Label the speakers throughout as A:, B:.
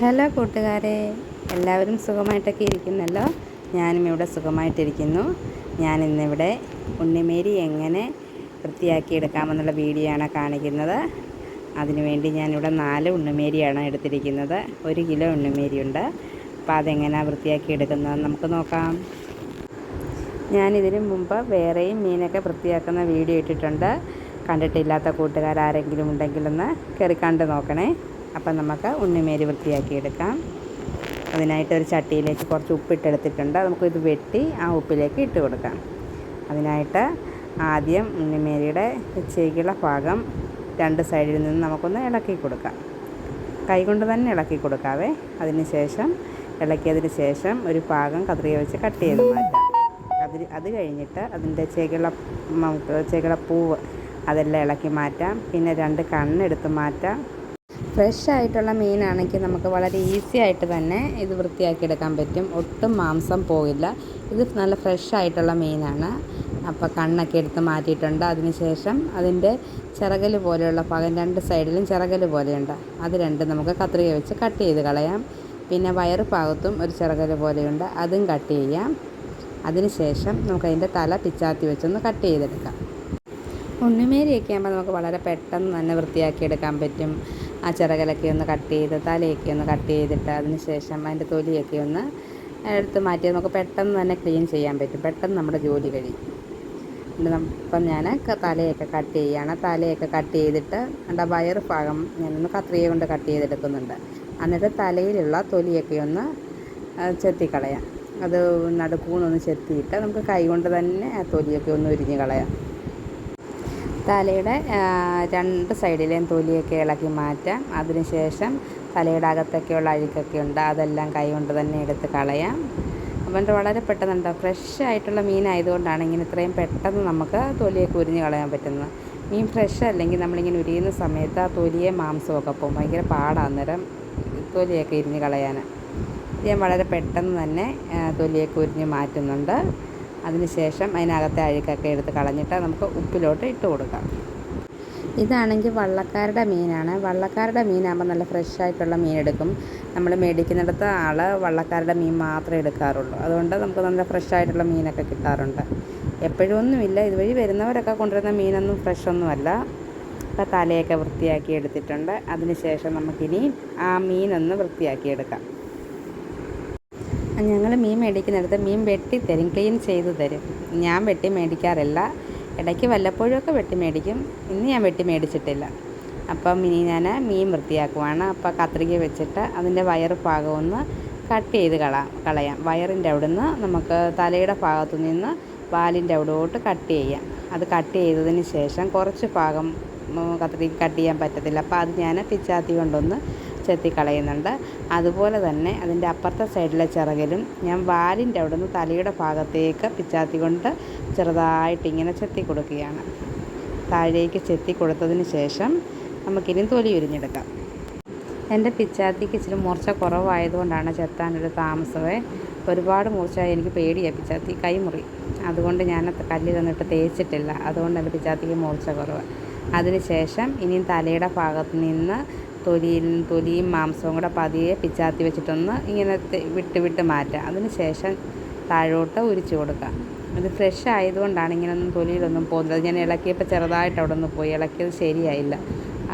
A: Hello കൂട്ടുകാരെ എല്ലാവരും സുഖമായിട്ടൊക്കെ ഇരിക്കുന്നല്ലോ? ഞാനും ഇവിടെ സുഖമായിട്ടിരിക്കുന്നു. ഞാൻ ഇന്നിവിടെ ഉണ്ണിമേരി എങ്ങനെ വൃത്തിയാക്കി എടുക്കാമെന്നുള്ള വീഡിയോ ആണ് കാണിക്കുന്നത്. അതിനുവേണ്ടി ഞാനിവിടെ നാല് ഉണ്ണിമേരിയാണ് എടുത്തിരിക്കുന്നത്. ഒരു കിലോ ഉണ്ണിമേരിയുണ്ട്. അപ്പോൾ അതെങ്ങനെയാണ് വൃത്തിയാക്കി എടുക്കുന്നത് നമുക്ക് നോക്കാം. ഞാനിതിനു മുമ്പ് വേറെയും മീനൊക്കെ വൃത്തിയാക്കുന്ന വീഡിയോ ഇട്ടിട്ടുണ്ട്. കണ്ടിട്ടില്ലാത്ത കൂട്ടുകാരാരെങ്കിലും ഉണ്ടെങ്കിലൊന്ന് കയറി കണ്ട് നോക്കണേ. അപ്പം നമുക്ക് ഉണ്ണിമേരി വൃത്തിയാക്കി എടുക്കാം അതിനായിട്ട് ഒരു ചട്ടിയിലേക്ക് കുറച്ച് ഉപ്പിട്ടെടുത്തിട്ടുണ്ട്. നമുക്കിത് വെട്ടി ആ ഉപ്പിലേക്ക് ഇട്ട് കൊടുക്കാം. അതിനായിട്ട് ആദ്യം ഉണ്ണിമേരിയുടെ ചേക്കുള്ള ഭാഗം രണ്ട് സൈഡിൽ നിന്ന് നമുക്കൊന്ന് ഇളക്കി കൊടുക്കാം. കൈകൊണ്ട് തന്നെ ഇളക്കി കൊടുക്കാവേ. അതിന് ശേഷം ഇളക്കിയതിന് ശേഷം ഒരു ഭാഗം കത്രിക വെച്ച് കട്ട് ചെയ്ത് മാറ്റാം. അതിൽ അത് കഴിഞ്ഞിട്ട് അതിന്റെ ചേക്കുള്ള ചെകിള പൂവ് അതെല്ലാം ഇളക്കി മാറ്റാം. പിന്നെ രണ്ട് കണ്ണെടുത്ത് മാറ്റാം. ഫ്രഷ് ആയിട്ടുള്ള മീനാണെങ്കിൽ നമുക്ക് വളരെ ഈസി ആയിട്ട് തന്നെ ഇത് വൃത്തിയാക്കി എടുക്കാൻ പറ്റും. ഒട്ടും മാംസം പോകില്ല. ഇത് നല്ല ഫ്രഷ് ആയിട്ടുള്ള മീനാണ്. അപ്പോൾ കണ്ണൊക്കെ എടുത്ത് മാറ്റിയിട്ടുണ്ട്. അതിനുശേഷം അതിന്റെ ചിറകൽ പോലെയുള്ള ഭാഗം രണ്ട് സൈഡിലും ചിറകൽ പോലെയുണ്ട്. അത് രണ്ട് നമുക്ക് കത്രിക വെച്ച് കട്ട് ചെയ്ത് കളയാം. പിന്നെ വയറ് ഭാഗത്തും ഒരു ചിറകൽ പോലെയുണ്ട്. അതും കട്ട് ചെയ്യാം. അതിനുശേഷം നമുക്കതിന്റെ തല പിച്ചാത്തി വെച്ചൊന്ന് കട്ട് ചെയ്തെടുക്കാം. ഉണ്ണിമേരിയൊക്കെ ആകുമ്പോൾ നമുക്ക് വളരെ പെട്ടെന്ന് തന്നെ വൃത്തിയാക്കി എടുക്കാൻ പറ്റും. ആ ചിറകലൊക്കെ ഒന്ന് കട്ട് ചെയ്ത് തലയൊക്കെ ഒന്ന് കട്ട് ചെയ്തിട്ട് അതിന് ശേഷം അതിന്റെ തൊലിയൊക്കെ ഒന്ന് എടുത്ത് മാറ്റി നമുക്ക് പെട്ടെന്ന് തന്നെ ക്ലീൻ ചെയ്യാൻ പറ്റും. പെട്ടെന്ന് നമ്മുടെ ജോലി കഴിയും. ഇപ്പം ഞാൻ തലയൊക്കെ കട്ട് ചെയ്യുകയാണ്. തലയൊക്കെ കട്ട് ചെയ്തിട്ട് എന്റെ വയറ് ഭാഗം ഞാനൊന്ന് കത്രിക കൊണ്ട് കട്ട് ചെയ്തെടുക്കുന്നുണ്ട്. എന്നിട്ട് തലയിലുള്ള തൊലിയൊക്കെ ഒന്ന് ചെത്തിക്കളയാം. അത് നടുക്കൂണൊന്ന് ചെത്തിയിട്ട് നമുക്ക് കൈ കൊണ്ട് തന്നെ ആ തൊലിയൊക്കെ ഒന്ന് ഉരിഞ്ഞ് കളയാം. തലയുടെ രണ്ട് സൈഡിലെയും തൊലിയൊക്കെ ഇളക്കി മാറ്റാം. അതിനുശേഷം തലയുടെ അകത്തൊക്കെയുള്ള അഴുക്കൊക്കെ ഉണ്ട്. അതെല്ലാം കൈ കൊണ്ട് തന്നെ എടുത്ത് കളയാം. അപ്പം വളരെ പെട്ടെന്നുണ്ട് ഫ്രഷ് ആയിട്ടുള്ള മീനായതുകൊണ്ടാണ് ഇങ്ങനെ ഇത്രയും പെട്ടെന്ന് നമുക്ക് തൊലിയൊക്കെ ഉരിഞ്ഞ് കളയാൻ പറ്റുന്നത്. മീൻ ഫ്രഷ് അല്ലെങ്കിൽ നമ്മളിങ്ങനെ ഉരിയുന്ന സമയത്ത് ആ തൊലിയെ മാംസമൊക്കെ പോകും. ഭയങ്കര പാടാണ് നേരം തൊലിയൊക്കെ ഇരിഞ്ഞ് കളയാൻ. ഞാൻ വളരെ പെട്ടെന്ന് തന്നെ തൊലിയൊക്കെ ഉരിഞ്ഞ് മാറ്റുന്നുണ്ട്. അതിനുശേഷം അതിനകത്തെ അഴുക്കൊക്കെ എടുത്ത് കളഞ്ഞിട്ട് നമുക്ക് ഉപ്പിലോട്ട് ഇട്ട് കൊടുക്കാം. ഇതാണെങ്കിൽ വള്ളക്കാരുടെ മീനാണ്. വള്ളക്കാരുടെ മീനാകുമ്പോൾ നല്ല ഫ്രഷ് ആയിട്ടുള്ള മീൻ എടുക്കും. നമ്മൾ മേടിക്കുന്നിടത്ത് ആൾ വള്ളക്കാരുടെ മീൻ മാത്രമേ എടുക്കാറുള്ളൂ. അതുകൊണ്ട് നമുക്ക് നല്ല ഫ്രഷ് ആയിട്ടുള്ള മീനൊക്കെ കിട്ടാറുണ്ട്. എപ്പോഴും ഒന്നുമില്ല. ഇതുവഴി വരുന്നവരൊക്കെ കൊണ്ടുവരുന്ന മീനൊന്നും ഫ്രഷ് ഒന്നുമല്ല. അപ്പോൾ തലയൊക്കെ വൃത്തിയാക്കി എടുത്തിട്ടുണ്ട്. അതിനുശേഷം നമുക്കിനി ആ മീനൊന്ന് വൃത്തിയാക്കി എടുക്കാം. ഞങ്ങൾ മീൻ മേടിക്കുന്നിടത്ത് മീൻ വെട്ടി തരും ക്ലീൻ ചെയ്ത് തരും. ഞാൻ വെട്ടി മേടിക്കാറില്ല. ഇടയ്ക്ക് വല്ലപ്പോഴുമൊക്കെ വെട്ടി മേടിക്കും. ഇന്ന് ഞാൻ വെട്ടി മേടിച്ചിട്ടില്ല. അപ്പം ഇനി ഞാൻ മീൻ വൃത്തിയാക്കുവാണ്. അപ്പോൾ കത്രിക വെച്ചിട്ട് അതിന്റെ വയർ ഭാഗം ഒന്ന് കട്ട് ചെയ്ത് കളാം കളയാം. വയറിന്റെ അവിടുന്ന് നമുക്ക് തലയുടെ ഭാഗത്തു നിന്ന് വാലിന്റെ അവിടോട്ട് കട്ട് ചെയ്യാം. അത് കട്ട് ചെയ്തതിന് ശേഷം കുറച്ച് ഭാഗം കത്രിക കട്ട് ചെയ്യാൻ പറ്റത്തില്ല. അപ്പോൾ അത് ഞാൻ പിച്ചാത്തി കൊണ്ടൊന്ന് ചെത്തിക്കളയുന്നുണ്ട്. അതുപോലെ തന്നെ അതിന്റെ അപ്പുറത്തെ സൈഡിലെ ചിറകിലും ഞാൻ വാലിന്റെ അവിടെ നിന്ന് തലയുടെ ഭാഗത്തേക്ക് പിച്ചാത്തി കൊണ്ട് ചെറുതായിട്ട് ഇങ്ങനെ ചെത്തി കൊടുക്കുകയാണ് താഴേക്ക് ചെത്തി കൊടുത്തതിന് ശേഷം നമുക്കിനി തൊലി ഉരിഞ്ഞെടുക്കാം. എന്റെ പിച്ചാത്തിക്ക് ഇച്ചിരി മൂർച്ച കുറവായതുകൊണ്ടാണ് ചെത്താനൊരു താമസമേ. ഒരുപാട് മൂർച്ച എനിക്ക് പേടിയാണ് പിച്ചാത്തി. കൈമുറി അതുകൊണ്ട് ഞാൻ കല്ല് തന്നിട്ട് തേച്ചിട്ടില്ല. അതുകൊണ്ട് എന്റെ പിച്ചാത്തിക്ക് മൂർച്ച കുറവ്. അതിനുശേഷം ഇനിയും തലയുടെ ഭാഗത്ത് നിന്ന് തൊലിയിൽ തൊലിയും മാംസവും കൂടെ പതിയെ പിച്ചാത്തി വെച്ചിട്ടൊന്ന് ഇങ്ങനെ വിട്ട് വിട്ട് മാറ്റുക. അതിന് ശേഷം താഴോട്ട് ഉരിച്ചു കൊടുക്കുക. ഇത് ഫ്രഷ് ആയതുകൊണ്ടാണ് ഇങ്ങനെയൊന്നും തൊലിയിലൊന്നും പോകുന്നത്. ഞാൻ ഇളക്കിയപ്പോൾ ചെറുതായിട്ട് അവിടെ നിന്ന് പോയി. ഇളക്കിയത് ശരിയായില്ല.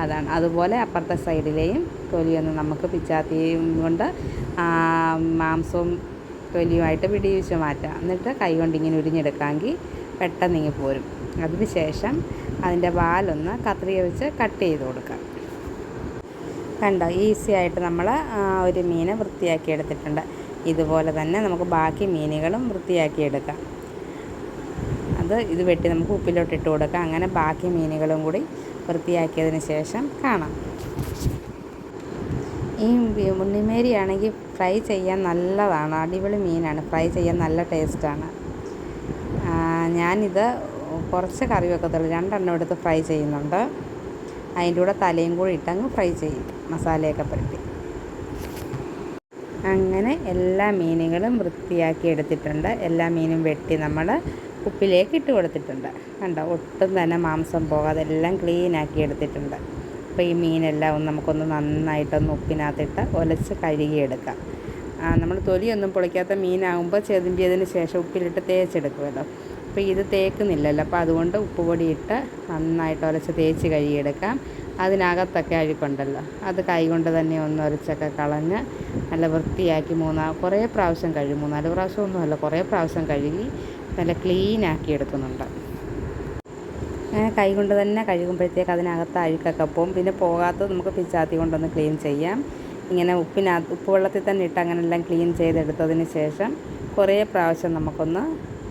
A: അതാണ്. അതുപോലെ അപ്പുറത്തെ സൈഡിലെയും തൊലിയൊന്ന് നമുക്ക് പിച്ചാത്തിയും കൊണ്ട് മാംസവും തൊലിയുമായിട്ട് വിടിയിച്ച് മാറ്റാം എന്നിട്ട് കൈ ഇങ്ങനെ ഉരിഞ്ഞെടുക്കാമെങ്കിൽ പെട്ടെന്ന് ഇങ്ങനെ പോരും. അതിന് ശേഷം അതിന്റെ വാലൊന്ന് കത്രിക വെച്ച് കട്ട് ചെയ്ത് കൊടുക്കാം കണ്ടോ ഈസി ആയിട്ട് നമ്മൾ ഒരു മീനെ വൃത്തിയാക്കി എടുത്തിട്ടുണ്ട്. ഇതുപോലെ തന്നെ നമുക്ക് ബാക്കി മീനുകളും വൃത്തിയാക്കി എടുക്കാം. അത് ഇത് വെട്ടി നമുക്ക് ഉപ്പിലോട്ട് ഇട്ട് കൊടുക്കാം. അങ്ങനെ ബാക്കി മീനുകളും കൂടി വൃത്തിയാക്കിയതിന് ശേഷം കാണാം. ഈ ഉണ്ണിമേരി ആണെങ്കിൽ ഫ്രൈ ചെയ്യാൻ നല്ലതാണ്. അടിപൊളി മീനാണ്. ഫ്രൈ ചെയ്യാൻ നല്ല ടേസ്റ്റാണ്. ഞാനിത് കുറച്ച് കറി വെക്കത്തുള്ളൂ രണ്ടെണ്ണം എടുത്ത് ഫ്രൈ ചെയ്യുന്നുണ്ട്. അതിന്റെ കൂടെ തലയും കൂടി ഇട്ടങ്ങ് ഫ്രൈ ചെയ്യും മസാലയൊക്കെ പുരട്ടി. അങ്ങനെ എല്ലാ മീനുകളും വൃത്തിയാക്കി എടുത്തിട്ടുണ്ട്. എല്ലാ മീനും വെട്ടി നമ്മൾ ഉപ്പിലേക്ക് ഇട്ട് കൊടുത്തിട്ടുണ്ട്. കണ്ടോ? ഒട്ടും തന്നെ മാംസം പോകാതെ എല്ലാം ക്ലീനാക്കി എടുത്തിട്ടുണ്ട്. അപ്പോൾ ഈ മീനെല്ലാം ഒന്ന് നമുക്കൊന്ന് നന്നായിട്ടൊന്ന് ഉപ്പിനകത്തിട്ട് ഒലച്ച് കഴുകിയെടുക്കാം. നമ്മൾ തൊലിയൊന്നും പൊളിക്കാത്ത മീനാകുമ്പോൾ ചെതുമ്പിയതിന് ശേഷം ഉപ്പിലിട്ട് തേച്ചെടുക്കുമല്ലോ അപ്പോൾ ഇത് തേക്കുന്നില്ലല്ലോ. അപ്പോൾ അതുകൊണ്ട് ഉപ്പ് പൊടി ഇട്ട് നന്നായിട്ട് ഉരച്ച് തേച്ച് കഴുകിയെടുക്കാം. അതിനകത്തൊക്കെ അഴുക്കുണ്ടല്ലോ. അത് കൈകൊണ്ട് തന്നെ ഒന്ന് ഒരച്ചൊക്കെ കളഞ്ഞ് നല്ല വൃത്തിയാക്കി മൂന്നാ കുറേ പ്രാവശ്യം കഴുകി. മൂന്നാൽ പ്രാവശ്യം ഒന്നുമല്ല കുറേ പ്രാവശ്യം കഴുകി നല്ല ക്ലീനാക്കി എടുക്കുന്നുണ്ട്. അങ്ങനെ കൈ കൊണ്ട് തന്നെ കഴുകുമ്പോഴത്തേക്ക് അതിനകത്ത് അഴുക്കൊക്കെ പോകും പിന്നെ പോകാത്തത് നമുക്ക് പിച്ചാത്തി കൊണ്ടൊന്ന് ക്ലീൻ ചെയ്യാം. ഇങ്ങനെ ഉപ്പിനകത്ത് ഉപ്പ് വെള്ളത്തിൽ തന്നെ ഇട്ട് അങ്ങനെ എല്ലാം ക്ലീൻ ചെയ്തെടുത്തതിന് ശേഷം കുറേ പ്രാവശ്യം നമുക്കൊന്ന്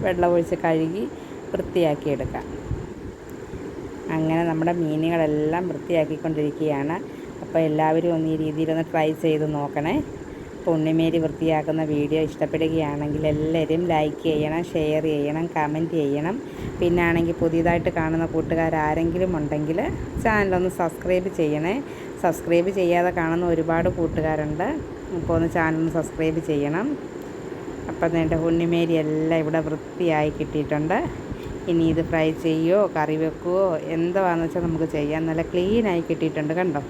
A: വെള്ളമൊഴിച്ച് കഴുകി വൃത്തിയാക്കി എടുക്കാം. അങ്ങനെ നമ്മുടെ മീനുകളെല്ലാം വൃത്തിയാക്കിക്കൊണ്ടിരിക്കുകയാണ്. അപ്പോൾ എല്ലാവരും ഒന്ന് ഈ രീതിയിലൊന്ന് ട്രൈ ചെയ്ത് നോക്കണേ. പൊണ്ണിമേരി വൃത്തിയാക്കുന്ന വീഡിയോ ഇഷ്ടപ്പെടുകയാണെങ്കിൽ എല്ലാവരും ലൈക്ക് ചെയ്യണം ഷെയർ ചെയ്യണം കമന്റ് ചെയ്യണം. പിന്നെ ആണെങ്കിൽ പുതിയതായിട്ട് കാണുന്ന കൂട്ടുകാർ ആരെങ്കിലും ഉണ്ടെങ്കിൽ ചാനലൊന്ന് സബ്സ്ക്രൈബ് ചെയ്യണേ. സബ്സ്ക്രൈബ് ചെയ്യാതെ കാണുന്ന ഒരുപാട് കൂട്ടുകാരുണ്ട്. അപ്പോൾ ഒന്ന് ചാനലൊന്ന് സബ്സ്ക്രൈബ് ചെയ്യണം. അപ്പം നിന്റെ ഉണ്ണിമേരി എല്ലാം ഇവിടെ വൃത്തിയായി കിട്ടിയിട്ടുണ്ട്. ഇനി ഇത് ഫ്രൈ ചെയ്യുമോ കറി വെക്കുമോ എന്താണെന്ന് വെച്ചാൽ നമുക്ക് ചെയ്യാം. നല്ല ക്ലീനായി കിട്ടിയിട്ടുണ്ട് കണ്ടോ?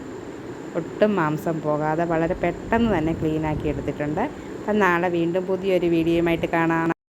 A: ഒട്ടും മാംസം പോകാതെ വളരെ പെട്ടെന്ന് തന്നെ ക്ലീനാക്കി എടുത്തിട്ടുണ്ട്. അപ്പം നാളെ വീണ്ടും പുതിയൊരു വീഡിയോയുമായിട്ട് കാണാം.